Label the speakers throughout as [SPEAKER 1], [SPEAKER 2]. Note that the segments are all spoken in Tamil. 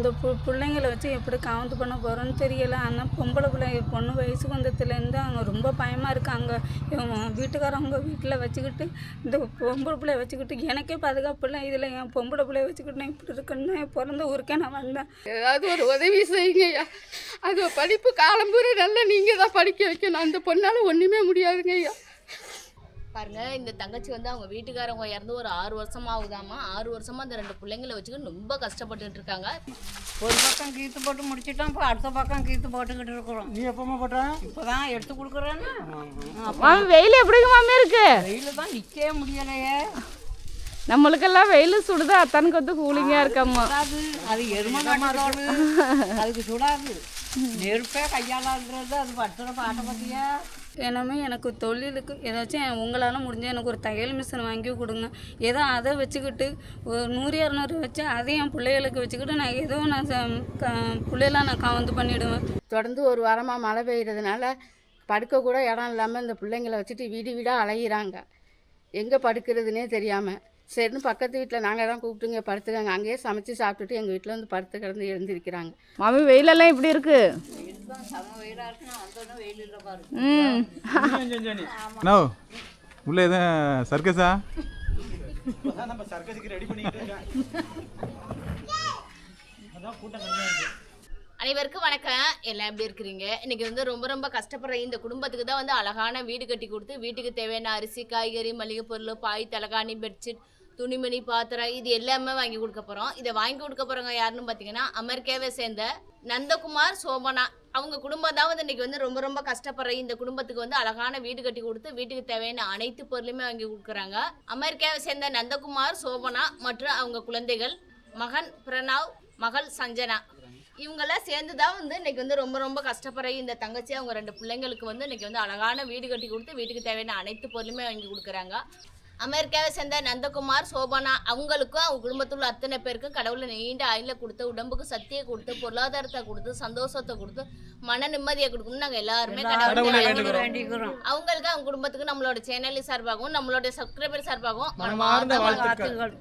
[SPEAKER 1] இந்த பு பிள்ளைங்கள வச்சு எப்படி கவுண்ட் பண்ண போகிறோன்னு தெரியலை. ஆனால் பொம்பளை பிள்ளை பொண்ணு வயசுக்கு வந்ததுலேருந்து அவங்க ரொம்ப பயமாக இருக்காங்க இவங்க வீட்டுக்காரவங்க வீட்டில் வச்சுக்கிட்டு இந்த பொம்பளை பிள்ளைய வச்சுக்கிட்டு எனக்கே பாதுகாப்பு இல்லை. இதில் என் பொம்பளை பிள்ளைய வச்சுக்கிட்டு நான் இப்படி இருக்குன்னு என் பிறந்த ஊருக்கே நான் வந்தேன்.
[SPEAKER 2] ஏதாவது ஒரு உதவி செய்யுங்கய்யா அது படிப்பு காலம்பூரா நல்லா நீங்கள் தான் படிக்க வைக்கணும். அந்த பொண்ணால் ஒன்றுமே முடியாதுங்க ஐயா.
[SPEAKER 3] பாருங்க இந்த தங்கச்சி வந்து அவங்க வீட்டுக்காரவங்க இறந்து ஒரு ஆறு வருஷமா ஆகுதாமா ஆறு வருஷமா அந்த ரெண்டு பிள்ளைங்களை வச்சுக்கிட்டு ரொம்ப கஷ்டப்பட்டுட்டு இருக்காங்க.
[SPEAKER 4] ஒரு பக்கம் கீத்து போட்டு முடிச்சிட்டோம் இப்போ அடுத்த பக்கம் கீத்து போட்டுக்கிட்டு இருக்கிறோம்.
[SPEAKER 5] நீ எப்பமா போட்ட?
[SPEAKER 4] இப்போ தான் எடுத்து கொடுக்குறேன்னு.
[SPEAKER 2] வெயில் எப்படிங்க மாமி இருக்கு?
[SPEAKER 4] வெயில் தான் நிற்கவே முடியலையே.
[SPEAKER 2] நம்மளுக்கெல்லாம் வெயில் சுடுது? அத்தானுக்கு வந்து கூலிங்காக இருக்கம்மா
[SPEAKER 4] சுடாது அது எருமை காட்டுறோடு அதுக்கு சுடாது. நெருப்பே கையாளான்றது அது படுத்துகிற பாட்டை பார்த்தியா
[SPEAKER 1] என்னமே எனக்கு தொழிலுக்கு ஏதாச்சும் உங்களால் முடிஞ்ச எனக்கு ஒரு தையல் மிஷின் வாங்கி கொடுங்க. ஏதோ அதை வச்சுக்கிட்டு ஒரு நூறு இரநூறு வச்சு அதையும் என் பிள்ளைகளுக்கு வச்சுக்கிட்டு நான் ஏதோ நான் ச- க- பிள்ளையெல்லாம் நான் கவுந்து பண்ணிவிடுவேன்
[SPEAKER 2] தொடர்ந்து ஒரு வாரமாக மழை பெய்கிறதுனால படுக்க கூட இடம் இல்லாமல் இந்த பிள்ளைங்கள வச்சுட்டு வீடு வீடாக அலையிறாங்க. எங்கே படுக்கிறதுனே தெரியாமல் சரின்னு பக்கத்து வீட்டில் நாங்கள் தான் கூப்பிட்டுங்க படுத்துக்காங்க. அங்கேயே சமைச்சு சாப்பிட்டுட்டு எங்கள் வீட்டில் வந்து படுத்து கிடந்து எழுந்திருக்கிறாங்க. மாமி வெயிலெல்லாம் இப்படி இருக்கு? ம்.
[SPEAKER 6] உள்ள எதுவும் சர்க்கஸா?
[SPEAKER 5] நம்ம சர்க்கஸுக்கு ரெடி இருக்கேன்
[SPEAKER 3] அனைவருக்கும் வணக்கம். எல்லாம் எப்படி இருக்கிறீங்க? இன்னைக்கு வந்து ரொம்ப ரொம்ப கஷ்டப்படுற இந்த குடும்பத்துக்கு தான் வந்து அழகான வீடு கட்டி கொடுத்து வீட்டுக்கு தேவையான அரிசி காய்கறி மளிகை பொருள் பாய் தலகாணி பெட்ஷீட் துணிமணி பாத்திரம் இது எல்லாமே வாங்கி கொடுக்க போகிறோம் இதை வாங்கி கொடுக்க போகிறவங்க யாருன்னு பார்த்தீங்கன்னா அமெரிக்காவை சேர்ந்த நந்தகுமார் சோபனா. அவங்க குடும்பம் தான் வந்து இன்றைக்கி வந்து ரொம்ப ரொம்ப கஷ்டப்படுற இந்த குடும்பத்துக்கு வந்து அழகான வீடு கட்டி கொடுத்து வீட்டுக்கு தேவையான அனைத்து பொருளுமே வாங்கி கொடுக்குறாங்க. அமெரிக்காவை சேர்ந்த நந்தகுமார் சோபனா மற்றும் அவங்க குழந்தைகள் மகன் பிரணவ் மகள் சஞ்சனா. இவங்கெல்லாம் சேர்ந்து தான் வந்து இன்னைக்கு வந்து ரொம்ப ரொம்ப கஷ்டப்படுற இந்த தங்கச்சி அவங்க ரெண்டு பிள்ளைங்களுக்கு வந்து இன்னைக்கு வந்து அழகான வீடு கட்டி கொடுத்து வீட்டுக்கு தேவையான அனைத்து பொருளுமே வாங்கி கொடுக்குறாங்க. அமெரிக்காவை சேர்ந்த நந்தகுமார் சோபனா அவங்களுக்கும் அவங்க குடும்பத்தில் உள்ள அத்தனை பேருக்கும் கடவுளை நீண்ட ஆயுள கொடுத்து உடம்புக்கு சக்தியை கொடுத்து பொருளாதாரத்தை கொடுத்து சந்தோஷத்தை கொடுத்து மன நிம்மதியை கொடுக்கணும்னு நாங்கள் எல்லாருமே கடவுளை வேண்டிக்கிறோம். அவங்களுக்கு அவங்க குடும்பத்துக்கு நம்மளோட சேனல் சார்பாகவும் நம்மளோட சப்ஸ்கிரைபர் சார்பாகவும்
[SPEAKER 5] வாழ்த்துக்கள்.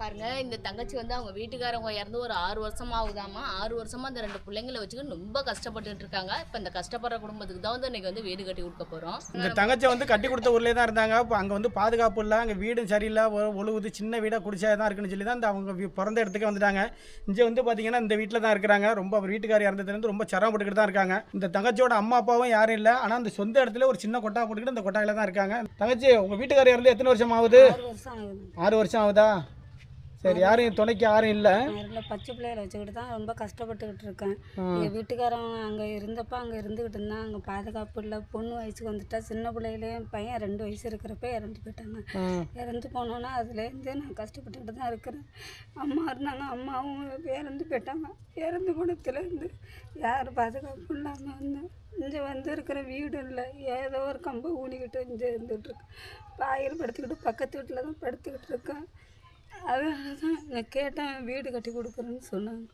[SPEAKER 3] பாருங்க இந்த தங்கச்சி வந்து அவங்க வீட்டுக்காரவங்க இறந்து ஒரு ஆறு வருஷமா ஆகுதாமா ஆறு வருஷமா அந்த ரெண்டு பிள்ளைங்களை வச்சுக்கிட்டு ரொம்ப கஷ்டப்பட்டுட்டு இருக்காங்க. இப்போ இந்த கஷ்டப்படுற குடும்பத்துக்கு தான் வந்து இன்னைக்கு வந்து வீடு கட்டி கொடுக்க போறோம்.
[SPEAKER 5] இந்த தங்கச்சி வந்து கட்டி கொடுத்த ஊர்லேயே தான் இருந்தாங்க. இப்போ அங்கே வந்து பாதுகாப்பு இல்லை அங்கே வீடும் சரியில்லை ஒழுகுது சின்ன வீடாக குடிச்சா தான் இருக்குன்னு சொல்லி தான் இந்த அவங்க பிறந்த இடத்துக்கு வந்துட்டாங்க. இங்கே வந்து பார்த்தீங்கன்னா இந்த வீட்டில் தான் இருக்கிறாங்க. ரொம்ப அவர் வீட்டுக்காரர் இறந்ததுலேருந்து ரொம்ப சிரமப்பட்டுக்கிட்டு தான் இருக்காங்க. இந்த தங்கச்சியோட அம்மா அப்பாவும் யாரும் இல்லை. ஆனால் அந்த சொந்த இடத்துல ஒரு சின்ன கொட்டா போட்டுக்கிட்டு அந்த கொட்டாயில் தான் இருக்காங்க. தங்கச்சி உங்கள் வீட்டுக்காரர் இறந்து எத்தனை வருஷம் ஆகுது?
[SPEAKER 1] ஆறு வருஷம் ஆகுது.
[SPEAKER 5] ஆறு வருஷம் ஆகுதா? சரி யாரும் துணைக்கு யாரும் இல்லை?
[SPEAKER 1] நேரில் பச்சை பிள்ளைகளை வச்சுக்கிட்டு தான் ரொம்ப கஷ்டப்பட்டுக்கிட்டு இருக்கேன். எங்கள் வீட்டுக்காரவங்க அங்கே இருந்தப்ப அங்கே இருந்துக்கிட்டு இருந்தான். அங்கே பாதுகாப்பு இல்லை. பொண்ணு வயசுக்கு வந்துட்டா. சின்ன பிள்ளையிலே என் பையன் ரெண்டு வயசு இருக்கிறப்ப இறந்து போயிட்டாங்க. இறந்து போனோன்னா அதுலேருந்து நான் கஷ்டப்பட்டுக்கிட்டு தான் இருக்கிறேன். அம்மா இருந்தாங்க அம்மாவும் இறந்து போயிட்டாங்க. இறந்து போனதுலேருந்து யார் பாதுகாப்பு இல்லாமல் வந்தேன் இங்கே வந்து இருக்கிற வீடு இல்லை ஏதோ ஒரு கம்பை ஊனிக்கிட்டு இங்கே இருந்துகிட்டு இருக்கேன் பாயில் படுத்துக்கிட்டு பக்கத்து வீட்டில் தான் படுத்துக்கிட்டு இருக்கேன். அதனால தான் நான் கேட்டேன் வீடு கட்டி கொடுக்குறேன்னு சொன்னாங்க.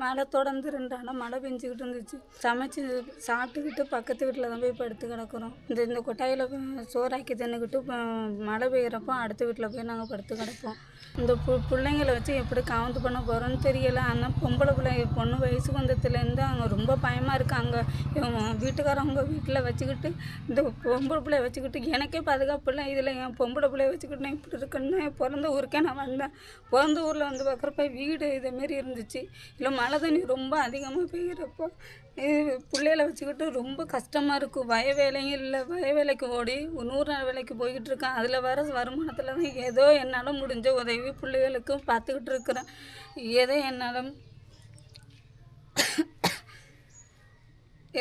[SPEAKER 1] மழை தொடர்ந்து ரெண்டு மழை பெஞ்சிக்கிட்டு இருந்துச்சு. சமைச்சு சாப்பிட்டுக்கிட்டு பக்கத்து வீட்டில் தான் போய் படுத்து கிடக்குறோம். இந்த இந்த கொட்டாயில் சோறாக்கி தின்னுக்கிட்டு மழை பெய்கிறப்போ அடுத்த வீட்டில் போய் நாங்கள் படுத்து கிடப்போம். இந்த பு பிள்ளைங்கள வச்சு எப்படி காவந்து பண்ண போகிறோன்னு தெரியல. ஆனால் பொம்பளை பிள்ளை பொண்ணு வயசுக்கு வந்ததுலேருந்து அவங்க ரொம்ப பயமாக இருக்காங்க. வீட்டுக்காரவங்க வீட்டில் வச்சுக்கிட்டு இந்த பொம்பளை பிள்ளைய வச்சுக்கிட்டு எனக்கே பாதுகாப்பு இல்லை. இதில் என் பொம்பளை பிள்ளைய வச்சுக்கிட்டு நான் இப்படி இருக்குன்னு என் பிறந்த ஊருக்கே நான் வந்தேன். பிறந்த ஊரில் வந்து பார்க்குறப்ப வீடு இதேமாரி இருந்துச்சு. இல்லை மழை தண்ணி ரொம்ப அதிகமாக பெய்கிறப்போ இது பிள்ளைகளை வச்சுக்கிட்டு ரொம்ப கஷ்டமாக இருக்கும் வய வேலையும் இல்லை. வய வேலைக்கு ஓடி நூறு நாள் வேலைக்கு போய்கிட்டு இருக்கேன். அதில் வர வருமானத்தில் தான் ஏதோ என்னால் முடிஞ்ச உதவி பிள்ளைகளுக்கும் பார்த்துக்கிட்டு இருக்கிறேன். ஏதோ என்னால்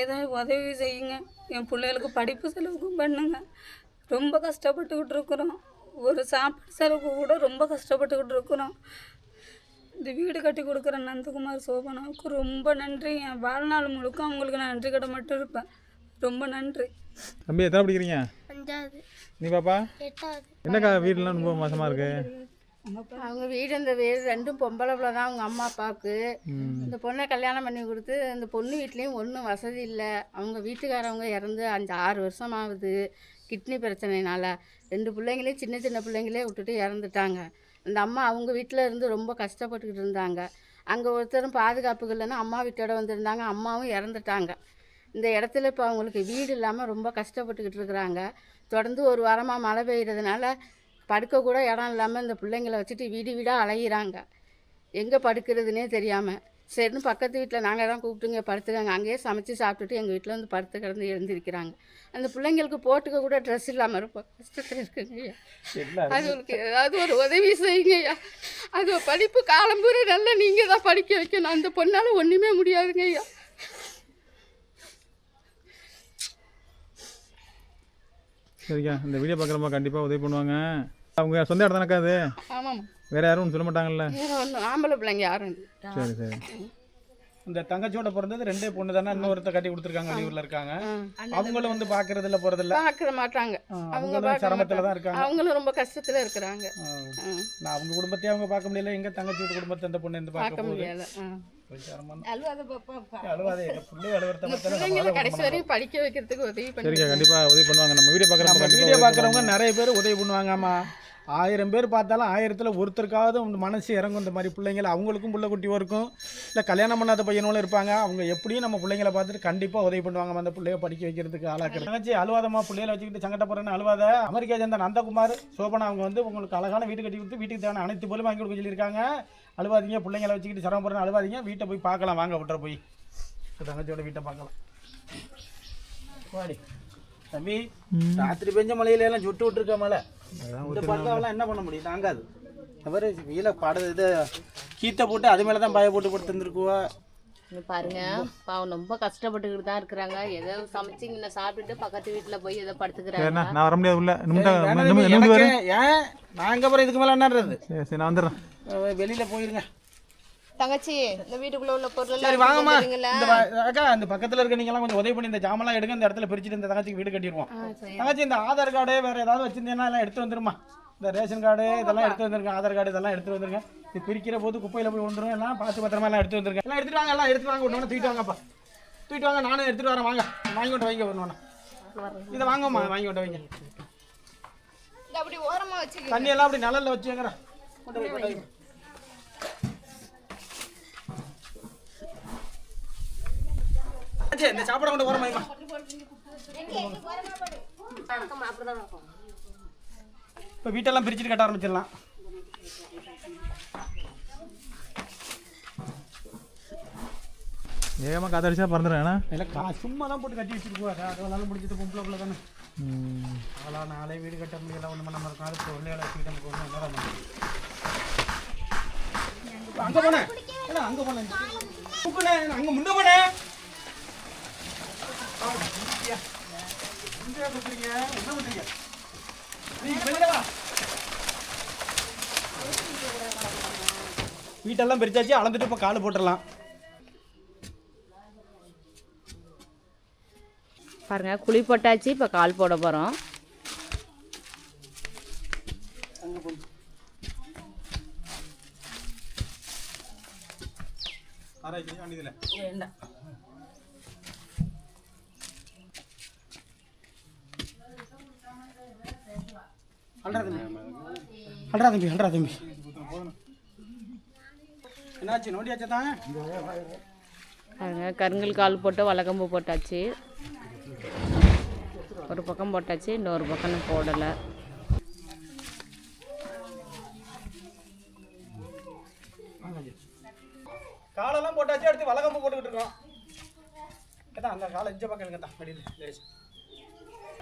[SPEAKER 1] ஏதோ உதவி செய்யுங்க. என் பிள்ளைகளுக்கு படிப்பு செலவுக்கும் பண்ணுங்க. ரொம்ப கஷ்டப்பட்டுக்கிட்டு இருக்கிறோம். ஒரு சாப்பாடு செலவுக்கு கூட ரொம்ப கஷ்டப்பட்டுக்கிட்டு இருக்கிறோம். இந்த வீடு கட்டி கொடுக்குற நந்தகுமார் சோபனாவுக்கு ரொம்ப நன்றி. என் வாழ்நாள் முழுக்க அவங்களுக்கு நான் நன்றி கடை மட்டும் இருப்பேன். ரொம்ப நன்றி.
[SPEAKER 6] தம்பி எத்தனை படிக்கிறீங்க?
[SPEAKER 7] அஞ்சாவது.
[SPEAKER 6] நீ பாப்பா?
[SPEAKER 7] எட்டாவது.
[SPEAKER 6] என்னக்கா வீடுலாம் ரொம்ப மோசமாக இருக்கு?
[SPEAKER 2] அவங்க வீடு இந்த வீடு ரெண்டும் பொம்பளை பிள்ளை தான் அவங்க அம்மா அப்பாவுக்கு. இந்த பொண்ணை கல்யாணம் பண்ணி கொடுத்து இந்த பொண்ணு வீட்லேயும் ஒன்றும் வசதி இல்லை. அவங்க வீட்டுக்காரவங்க இறந்து அஞ்சு ஆறு வருஷம் ஆகுது. கிட்னி பிரச்சனைனால. ரெண்டு பிள்ளைங்களையும் சின்ன சின்ன பிள்ளைங்களே விட்டுட்டு இறந்துட்டாங்க. இந்த அம்மா அவங்க வீட்டில் இருந்து ரொம்ப கஷ்டப்பட்டுக்கிட்டு இருந்தாங்க. அங்கே ஒருத்தரும் பாதுகாப்புக்கு இல்லைன்னா அம்மா வீட்டோட வந்திருந்தாங்க. அம்மாவும் இறந்துட்டாங்க. இந்த இடத்துல இப்போ அவங்களுக்கு வீடு இல்லாமல் ரொம்ப கஷ்டப்பட்டுக்கிட்டு இருக்கிறாங்க. தொடர்ந்து ஒரு வாரமாக மழை பெய்கிறதுனால படுக்க கூட இடம் இல்லாமல் இந்த பிள்ளைங்கள வச்சுட்டு வீடு வீடாக அலையிறாங்க. எங்கே படுக்கிறதுனே தெரியாமல் சரின்னு பக்கத்து வீட்டில் நாங்கள் தான் கூப்பிட்டுங்க படுத்துக்காங்க. அங்கேயே சமைச்சு சாப்பிட்டுட்டு எங்கள் வீட்டில் வந்து படுத்து கிடந்து எழுந்திருக்கிறாங்க. அந்த பிள்ளைங்களுக்கு போட்டுக்க கூட ட்ரெஸ் இல்லாமல் ரொம்ப கஷ்டத்தில் இருக்குங்க ஐயா. அதுங்களுக்கு ஏதாவது ஒரு உதவி செய்யுங்க ஐயா. அது படிப்பு காலம்பூரா நல்லா நீங்கள் தான் படிக்க வைக்கணும். அந்த பொண்ணால் ஒன்றுமே முடியாதுங்க ஐயா.
[SPEAKER 6] சரிக்கா இந்த வீடியோ பார்க்குறப்ப கண்டிப்பாக உதவி பண்ணுவாங்க. அவங்க சொந்த இடம் அது?
[SPEAKER 2] ஆமாம்
[SPEAKER 6] வேறு யாரும் சொல்ல மாட்டாங்கல்ல?
[SPEAKER 2] வேறு ஒன்றும் ஆம்பளை பிள்ளைங்க யாரும்.
[SPEAKER 6] சரி சரி.
[SPEAKER 5] இந்த தங்கச்சியோட பிறந்தது ரெண்டே பொண்ணு தானே? இன்னொருத்த கட்டி கொடுத்துருக்காங்க வெளியூர்ல இருக்காங்க. அவங்களும் வந்து பாக்குறது இல்ல போறது இல்ல.
[SPEAKER 2] பார்க்க மாட்டாங்க. அவங்க
[SPEAKER 5] சிரமத்துல தான். இருக்காங்க.
[SPEAKER 2] அவங்களும் ரொம்ப கஷ்டத்தில் இருக்கிறாங்க.
[SPEAKER 5] நான் அவங்க குடும்பத்தையும் அவங்க பார்க்க முடியல. எங்க தங்கச்சி வீட்டு குடும்பத்தை இந்த பொண்ணு இருந்து பார்க்க
[SPEAKER 2] முடியல வைக்கிறதுக்கு உதவி
[SPEAKER 6] பண்ணுவாங்க. நம்ம வீடியோ
[SPEAKER 5] பார்க்குறவங்க நிறைய பேர் உதவி பண்ணுவாங்கம்மா. ஆயிரம் பேர் பார்த்தாலும் ஆயிரத்தில் ஒருத்தருக்காவது மனசு இறங்கும் இந்த மாதிரி பிள்ளைங்கள. அவங்களுக்கும் புள்ள குட்டியும் இருக்கும் இல்லை கல்யாணம் பண்ணாத பையனும் இருப்பாங்க. அவங்க எப்படியும் நம்ம பிள்ளைங்கள பார்த்துட்டு கண்டிப்பாக உதவி பண்ணுவாங்க. அந்த பிள்ளைய படிக்க வைக்கிறதுக்கு ஆளாக்குறது. தங்கச்சி அழுவாதம்மா. பிள்ளைகளை வச்சுக்கிட்டு சங்கட்ட போகிறேன்னு அழுவாத. அமெரிக்கா சேர்ந்த நந்தகுமார் சோபனா அவங்க வந்து உங்களுக்கு அழகான வீடு கட்டி கொடுத்து வீட்டுக்கு தேவையான அனைத்து பொருளும் வாங்கி கொடுக்க சொல்லியிருக்காங்க. அழுவாதீங்க. பிள்ளைங்களை வச்சுக்கிட்டு சிரமப்படுறேன்னு அழுவாதீங்க. வீட்டை போய் பார்க்கலாம். வாங்க விட்டுற போய். தங்கச்சியோட வீட்டை பார்க்கலாம். வாடி. தம்பி ராத்திரி பெஞ்ச மழையில எல்லாம் சுட்டு விட்டுருக்க மழை. இந்த பக்காவெல்லாம் என்ன பண்ண முடியும்? தாங்காது. தவிர வீல பட இது கீத்தை போட்டு அது மேலே தான் பாய போட்டு போட்டு தந்துருக்குவா?
[SPEAKER 3] இங்க பாருங்க பாவம் ரொம்ப கஷ்டப்பட்டுக்கிட்டு தான் இருக்கிறாங்க. ஏதோ சமைச்சு இங்கே சாப்பிட்டுட்டு பக்கத்து வீட்டுல போய் ஏதோ படுத்துக்கிறாங்க.
[SPEAKER 6] நான் வர முடியாது உள்ள. நிமிடம்
[SPEAKER 5] ஏன்? நாங்க அப்புறம் இதுக்கு மேலே என்னன்றது
[SPEAKER 6] சரி நான் வந்துடுறேன்.
[SPEAKER 5] வெளியில போயிருங்க.
[SPEAKER 3] தங்கச்சி இந்த வீட்டுக்குள்ள உள்ள பொருள்
[SPEAKER 5] சரி வாங்கம்மா.
[SPEAKER 3] எல்லாம்
[SPEAKER 5] இந்த அக்கா இந்த பக்கத்துல இருக்க நீங்கலாம் கொஞ்சம் உதவி பண்ணி இந்த ஜாமெல்லாம் எடுங்க இந்த இடத்துல பிரிச்சுட்டு இந்த தங்கச்சிக்கு வீடு கட்டிடுவோம். தங்கச்சி இந்த ஆதார் கார்டு வேற ஏதாவது வச்சிருந்தீங்கன்னா எல்லாம் எடுத்து வந்துருமா இந்த ரேஷன் கார்டு இதெல்லாம் எடுத்து வந்துருங்க ஆதார் கார்டு இதெல்லாம் எடுத்து வந்துருங்க. இது பிரிக்கிற போது குப்பையில போய் வந்துரும் எல்லாம் பார்த்து பத்திரமா எல்லாம் எடுத்து வந்துருங்க. எல்லாம் எடுத்துட்டு வாங்க எல்லாம் எடுத்து வாங்க ஒன்று தூக்கிட்டு வாங்கப்பா. தூக்கிட்டு வாங்க நானும் எடுத்துட்டு வரேன் வாங்க. வாங்கி கொண்டு வைங்க ஒன்று இதை வாங்கம்மா வாங்கி கொண்டு வைங்க.
[SPEAKER 3] அப்படி ஓரமா வச்சு
[SPEAKER 5] தண்ணி எல்லாம் அப்படி நிழல்ல வச்சு வைக்கிறேன் கொண்டு போய் கொண்டு வைங்க. அச்சே, இந்த சாப்பாடை கொண்டு போற மாதிரிமா இப்போ வீட்டெல்லாம் பிரிச்சுட்டு கட்ட ஆரம்பிச்சிடலாம்.
[SPEAKER 6] வேகமாக காத்தடிச்சா பறந்துடுறேன்
[SPEAKER 5] இல்லை கா சும்மா தான் போட்டு கட்டி வச்சிருக்குவா அதெல்லாம் முடிஞ்சது பொம்பளை பிள்ளை தானே. அதெல்லாம் நாளே வீடு கட்ட முடியல ஒன்று பண்ண மாதிரி இருக்கும் அதுக்கு வெள்ளையால வச்சுக்கிட்டு நமக்கு ஒன்றும் என்ன பண்ண அங்கே போனேன். அங்கே போனேன். அங்கே முன்ன போனேன். என்ன பண்றீங்க என்ன பண்றீங்க நீங்க வெளியில வா வீட்டெல்லாம் பிரிச்சாச்சு அளந்துட்டு இப்போ கால் போட்டுடலாம்.
[SPEAKER 3] பாருங்க குழி போட்டாச்சு இப்போ கால் போட போகிறோம்
[SPEAKER 5] ஆராய்ச்சி அல்றா தம்பி. அல்றா தம்பி அல்றா தம்பி. என்னாச்சு நோண்டியாச்சா தான்?
[SPEAKER 3] பாருங்க கருங்கல் கால் போட்டு வலக்கம்பு போட்டாச்சு. ஒரு பக்கம் போட்டாச்சு இன்னொரு பக்கம் போடலை.
[SPEAKER 5] காலெல்லாம் போட்டாச்சு அடுத்து வலகம்பு போட்டுக்கிட்டு இருக்கோம். கேட்டா அந்த காலை இஞ்ச பக்கம் இருக்கா வெளியில் லேஸ்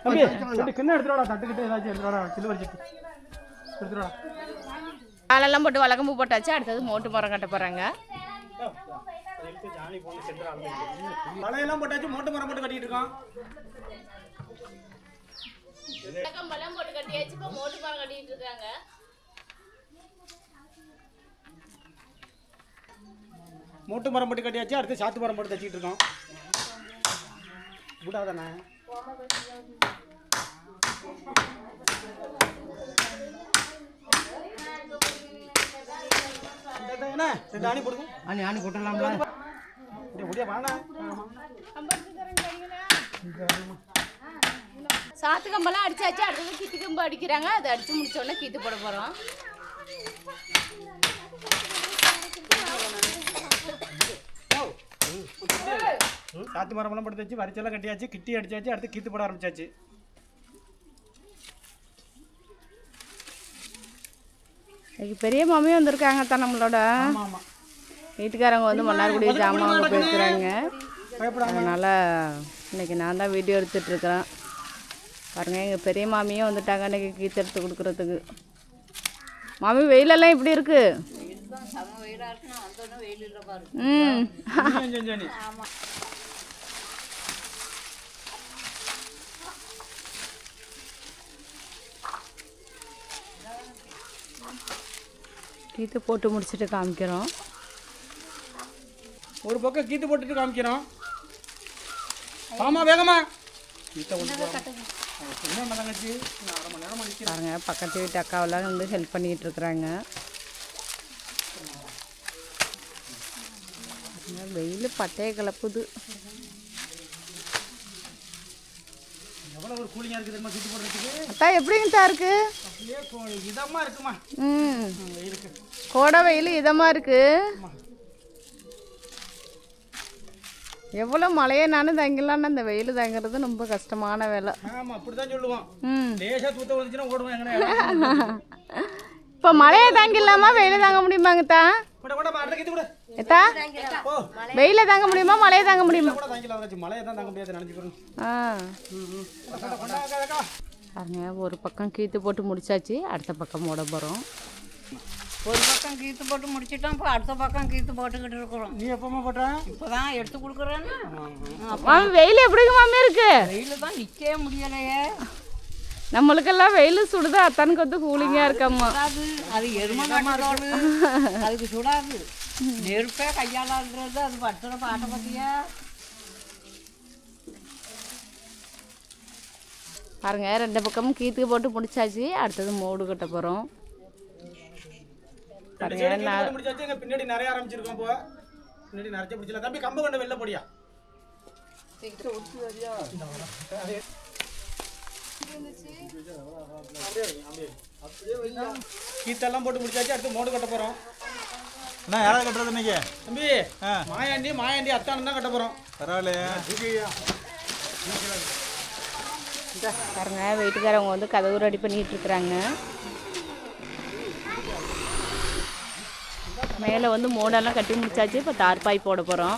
[SPEAKER 5] தம்பி ரெண்டு கிண்ணம் எடுத்துடா தட்டுக்கிட்டு ஏதாச்சும் எடுத்துடா சிலுவர் சிட்டு எடுத்துடா
[SPEAKER 3] காலெல்லாம் போட்டு வலக்கம்பு போட்டாச்சு அடுத்தது மோட்டு மரம் கட்ட போகிறாங்க
[SPEAKER 5] தலையெல்லாம் போட்டாச்சு மோட்டு மரம் போட்டு கட்டிட்டு இருக்கோம்.
[SPEAKER 3] வலக்கம்பெல்லாம் போட்டு கட்டியாச்சு இப்போ மோட்டு மரம் கட்டிட்டு இருக்காங்க.
[SPEAKER 5] மோட்டு மரம் போட்டு கட்டியாச்சு அடுத்து சாத்து மரம் போட்டு தச்சிட்டு இருக்கோம். கூடாதானே என்ன ரெண்டு ஆணி போடுங்க ஆணி ஆணி போட்டுடலாம்ல முடியா வாங்க
[SPEAKER 3] சாத்து கம்பெல்லாம் அடிச்சாச்சு அடுத்தது கித்து கம்பு அடிக்கிறாங்க அதை அடிச்சு முடிச்சோடனே கீத்து போட போகிறோம்
[SPEAKER 5] சாத்து மரமெல்லாம் படுத்து வச்சு வரிச்செல்லாம் கட்டியாச்சு கிட்டி அடிச்சாச்சு அடுத்து கீத்து போட ஆரம்பிச்சாச்சு.
[SPEAKER 3] இன்னைக்கு பெரிய மாமியும் வந்திருக்காங்க தான் நம்மளோட. வீட்டுக்காரங்க வந்து மன்னார்குடி ஜாமான் போயிருக்கிறாங்க. அதனால் இன்னைக்கு நான் தான் வீடியோ எடுத்துட்டு இருக்கிறேன். பாருங்க எங்கள் பெரிய மாமியும் வந்துட்டாங்க இன்னைக்கு கீத்து எடுத்து கொடுக்குறதுக்கு. மாமி வெயிலெல்லாம் எப்படி இருக்கு? ம்
[SPEAKER 5] கொஞ்சம் கொஞ்சம் நீ.
[SPEAKER 3] கீத்து போட்டு முடிச்சுட்டு காமிக்கிறோம்.
[SPEAKER 5] ஒரு பக்கம் கீத்து போட்டுட்டு காமிக்கிறோம். ஆமா வேகமா.
[SPEAKER 3] பாருங்க பக்கத்து வீட்டு அக்காவெல்லாம் வந்து ஹெல்ப் பண்ணிட்டு இருக்கிறாங்க. வெயில் பட்டையை கிளப்புது.
[SPEAKER 5] ஒரு தெரியுமா போடுறதுக்கு?
[SPEAKER 3] அத்தா எப்படிங்கத்தா இருக்கு?
[SPEAKER 5] அப்படியே இதமா இருக்குமா?
[SPEAKER 3] ம். கோடை வெயில் இதமாக இருக்கு. எவ்வளோ மழையே நானும் தங்கிடலான்னு அந்த வெயில் தங்குறது ரொம்ப கஷ்டமான வேலை.
[SPEAKER 5] அப்படிதான் சொல்லுவோம்.
[SPEAKER 3] ம்.
[SPEAKER 5] லேசா தூத்த வந்துச்சுன்னா ஓடுவோம் எங்கடா
[SPEAKER 3] இப்போ மழையை தாங்கிடலாமா வெயிலை தாங்க முடியுமாங்கத்தா
[SPEAKER 5] கூட கூட.
[SPEAKER 3] எத்தா? வெயிலை தாங்க முடியுமா? மழையை தாங்க முடியுமா? ஆ. பாருங்க ஒரு பக்கம் கீத்து போட்டு முடிச்சாச்சு அடுத்த பக்கம் மூட போகிறோம்
[SPEAKER 4] ஒரு பக்கம் கீத்து போட்டு முடிச்சிட்டோம் இப்போ அடுத்த பக்கம் கீத்து போட்டுக்கிட்டு இருக்கிறோம்.
[SPEAKER 5] நீ எப்பமா போட்ட?
[SPEAKER 4] இப்போ தான் எடுத்து கொடுக்குறேன்னு.
[SPEAKER 3] மாமி வெயில் எப்படிங்க மாமி இருக்கு?
[SPEAKER 4] வெயில் தான் நிற்கவே முடியலையே.
[SPEAKER 3] நம்மளுக்கெல்லாம் வெயில் சுடுது அத்தானுக்கு வந்து கூலிங்காக இருக்கம்மா.
[SPEAKER 4] அது எருமை அதுக்கு சுடாது. நெருப்பே கையாளான்றது அது படுத்துற பாட்டை பற்றியா
[SPEAKER 3] பாருங்க ரெண்டு பக்கமும் கீத்து போட்டு முடிச்சாச்சு. அடுத்தது மோடு கட்ட போகிறோம்
[SPEAKER 5] பின்னாடி நிறைய ஆரம்பிச்சிருக்கோம் இப்போ. பின்னாடி நிறைய பிடிச்சல தம்பி கம்ப கொண்டு வெளில போடியா? கீத்தெல்லாம் போட்டு முடிச்சாச்சு. அடுத்து மோடு கட்ட போறோம்.
[SPEAKER 6] என்ன யாராவது கட்டுறது இன்னைக்கு?
[SPEAKER 5] தம்பி மாயாண்டி மாயாண்டி அத்தானம் தான் கட்ட போறோம்.
[SPEAKER 6] பரவாயில்லையே.
[SPEAKER 3] பாருங்க வீட்டுக்காரவங்க வந்து கதவு ரெடி பண்ணிட்டு இருக்கிறாங்க. மேலே வந்து மோடெல்லாம் கட்டி முடிச்சாச்சு. இப்போ தார்பாய் போட போகிறோம்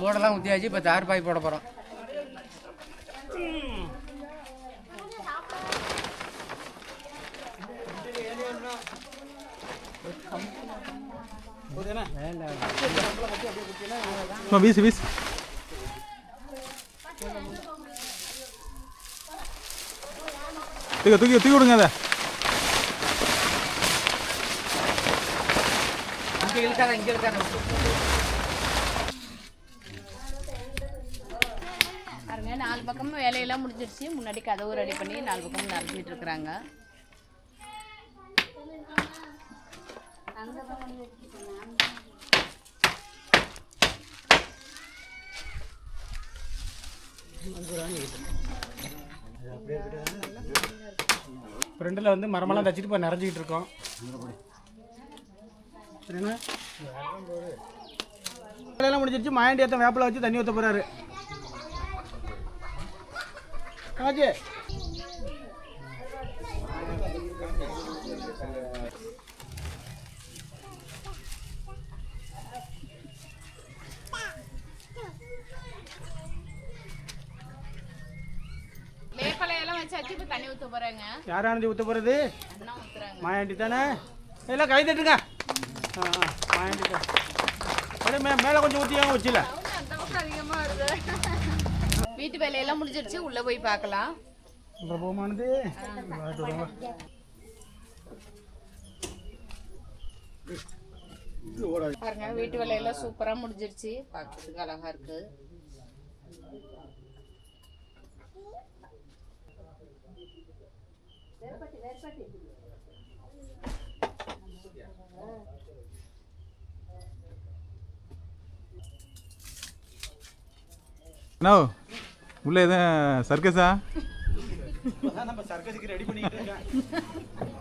[SPEAKER 8] மூடெல்லாம் ஊற்றியாச்சு இப்போ தார் பாய் போட போகிறோம்
[SPEAKER 6] வீசு வீசு. தூக்கி தூக்கி தூக்கி விடுங்க அதை.
[SPEAKER 8] இழுக்காத இங்கே இழுக்காத
[SPEAKER 3] பாருங்க நாலு பக்கமும் வேலையெல்லாம் முடிஞ்சிருச்சு. முன்னாடி கதவு ரெடி பண்ணி நாலு பக்கமும் நடத்திட்டு இருக்கிறாங்க.
[SPEAKER 5] ஃப்ரெண்டில் வந்து மரமெல்லாம் தச்சுட்டு இப்போ நிறைஞ்சிக்கிட்டு இருக்கோம். சரிண்ணா? வேலையெல்லாம் முடிஞ்சிருச்சு. மாயாண்டி ஏற்ற வேப்பில வச்சு தண்ணி ஊற்ற போகிறாரு ஆச்சு
[SPEAKER 3] தண்ணி ஊற்ற போகிறேங்க
[SPEAKER 5] யாரானது ஊற்ற போகிறது மாயாண்டி தானே? எல்லாம் கை தட்டுங்க. ஆ மாயாண்டி தான். அப்படியே மே மேலே கொஞ்சம் ஊற்றியாங்க வச்சில?
[SPEAKER 3] வீட்டு வேலையெல்லாம் முடிஞ்சிருச்சு உள்ளே போய் பார்க்கலாம்.
[SPEAKER 5] பிரபவமானது
[SPEAKER 3] பாருங்க வீட்டு வேலையெல்லாம் சூப்பராக முடிஞ்சிருச்சு பார்க்கறதுக்கு அழகா இருக்கு.
[SPEAKER 6] என்ன உள்ள எதுவும் சர்க்கஸா
[SPEAKER 5] நம்ம சர்க்கஸுக்கு ரெடி பண்ணிக்கிட்டு இருக்கேன்.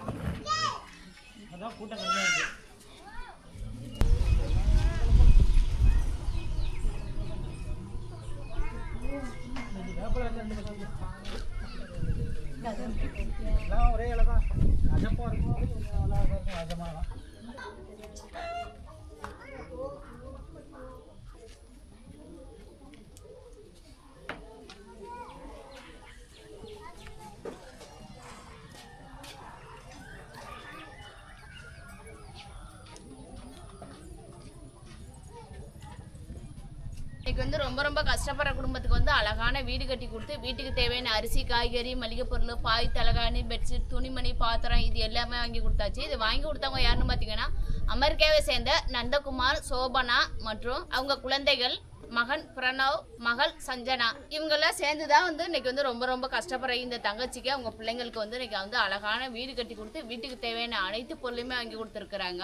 [SPEAKER 3] இன்னைக்கு வந்து ரொம்ப ரொம்ப கஷ்டப்படுற குடும்பத்துக்கு வந்து அழகான வீடு கட்டி கொடுத்து வீட்டுக்கு தேவையான அரிசி காய்கறி மளிகை பொருள் பாய் தலகாணி பெட்ஷீட் துணிமணி பாத்திரம் இது எல்லாமே வாங்கி கொடுத்தாச்சு. இது வாங்கி கொடுத்தவங்க யாருன்னு பார்த்தீங்கன்னா அமெரிக்காவை சேர்ந்த நந்தகுமார் சோபனா மற்றும் அவங்க குழந்தைகள் மகன் பிரணவ் மகள் சஞ்சனா. இவங்கெல்லாம் சேர்ந்து தான் வந்து இன்னைக்கு வந்து ரொம்ப ரொம்ப கஷ்டப்படுற இந்த தங்கச்சிக்கு அவங்க பிள்ளைங்களுக்கு வந்து இன்னைக்கு வந்து அழகான வீடு கட்டி கொடுத்து வீட்டுக்கு தேவையான அனைத்து பொருளுமே வாங்கி கொடுத்துருக்குறாங்க.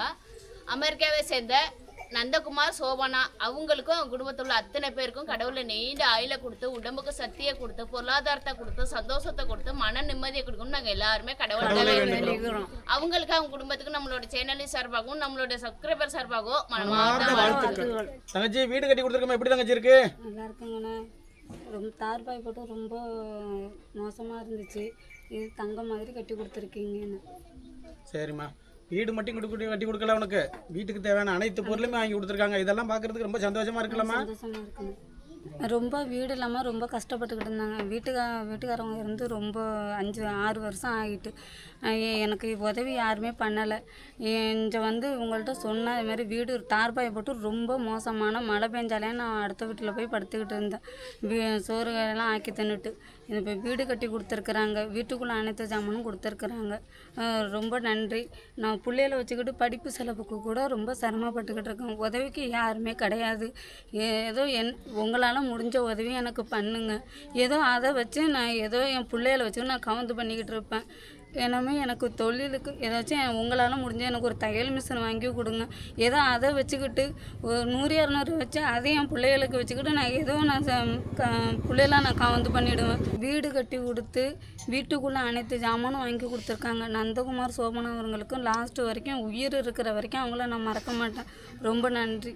[SPEAKER 3] அமெரிக்காவை சேர்ந்த நந்தகுமார் சோபனா அவங்களுக்கும் அவங்க குடும்பத்தில் உள்ள அத்தனை பேருக்கும் கடவுளை நீண்ட ஆயில கொடுத்து உடம்புக்கு சக்தியை கொடுத்து பொருளாதாரத்தை கொடுத்து சந்தோஷத்தை கொடுத்து மன நிம்மதியை கொடுக்கணும் நாங்கள் எல்லாருமே கடவுளை வேண்டிக்கிறோம் அவங்களுக்கு அவங்க குடும்பத்துக்கு நம்மளோட சேனலின் சார்பாகவும் நம்மளோட சப்ஸ்கிரைபர் சார்பாகவும் மனமார்ந்த வாழ்த்துக்கள்.
[SPEAKER 5] தங்கச்சி வீடு கட்டி கொடுத்துருக்கோம்? எப்படி தங்கச்சி இருக்கு?
[SPEAKER 1] நல்லா இருக்குங்கண்ணே. ரொம்ப தார்பாய் போட்டு ரொம்ப மோசமாக இருந்துச்சு. இது தங்க மாதிரி கட்டி கொடுத்துருக்கீங்கண்ணே
[SPEAKER 5] சரிம்மா. வீடு மட்டும் கொடுக்க கட்டி கொடுக்கல உனக்கு வீட்டுக்கு தேவையான அனைத்து பொருளுமே வாங்கி கொடுத்துருக்காங்க. இதெல்லாம் பார்க்கறதுக்கு ரொம்ப சந்தோஷமா
[SPEAKER 1] இருக்கலாமா? ரொம்ப வீடு இல்லாமல் ரொம்ப கஷ்டப்பட்டுக்கிட்டு இருந்தாங்க. வீட்டுக்கா வீட்டுக்காரவங்க இருந்து ரொம்ப அஞ்சு ஆறு வருஷம் ஆகிட்டு எனக்கு உதவி யாருமே பண்ணலை. இங்கே வந்து உங்கள்கிட்ட சொன்ன இது மாதிரி வீடு தார்பாய் போட்டு ரொம்ப மோசமான மழை பெஞ்சாலே நான் அடுத்த வீட்டில் போய் படுத்துக்கிட்டு இருந்தேன். வீ- சோறு எல்லாம் ஆக்கி தின்னுட்டு. இப்போ வீடு கட்டி கொடுத்துருக்குறாங்க. வீட்டுக்குள்ளே அனைத்து ஜாமானும் கொடுத்துருக்குறாங்க. ரொம்ப நன்றி. நான் பிள்ளையில வச்சுக்கிட்டு படிப்பு செலவுக்கு கூட ரொம்ப சிரமப்பட்டுக்கிட்டு இருக்கேன். உதவிக்கு யாருமே கிடையாது. ஏதோ என் உங்களால் முடிஞ்ச உதவி எனக்கு பண்ணுங்க. ஏதோ அதை வச்சு நான் ஏதோ என் பிள்ளைகளை வச்சு நான் கவுந்து பண்ணிக்கிட்டு இருப்பேன். என்னமே எனக்கு தொழிலுக்கு ஏதாச்சும் உங்களால் முடிஞ்ச எனக்கு ஒரு தையல் மிஷின் வாங்கி கொடுங்க. ஏதோ அதை வச்சுக்கிட்டு ஒரு நூறு இரநூறு வச்சு அதை என் பிள்ளைகளுக்கு வச்சுக்கிட்டு நான் ஏதோ நான் ச- க பிள்ளைலாம் நான் கவுந்து பண்ணிவிடுவேன் வீடு கட்டி கொடுத்து வீட்டுக்குள்ளே அனைத்து ஜாமானும் வாங்கி கொடுத்துருக்காங்க. நந்தகுமார் சோபனா அவர்களுக்கும் லாஸ்ட் வரைக்கும் உயிர் இருக்கிற வரைக்கும் அவங்கள நான் மறக்க மாட்டேன். ரொம்ப நன்றி.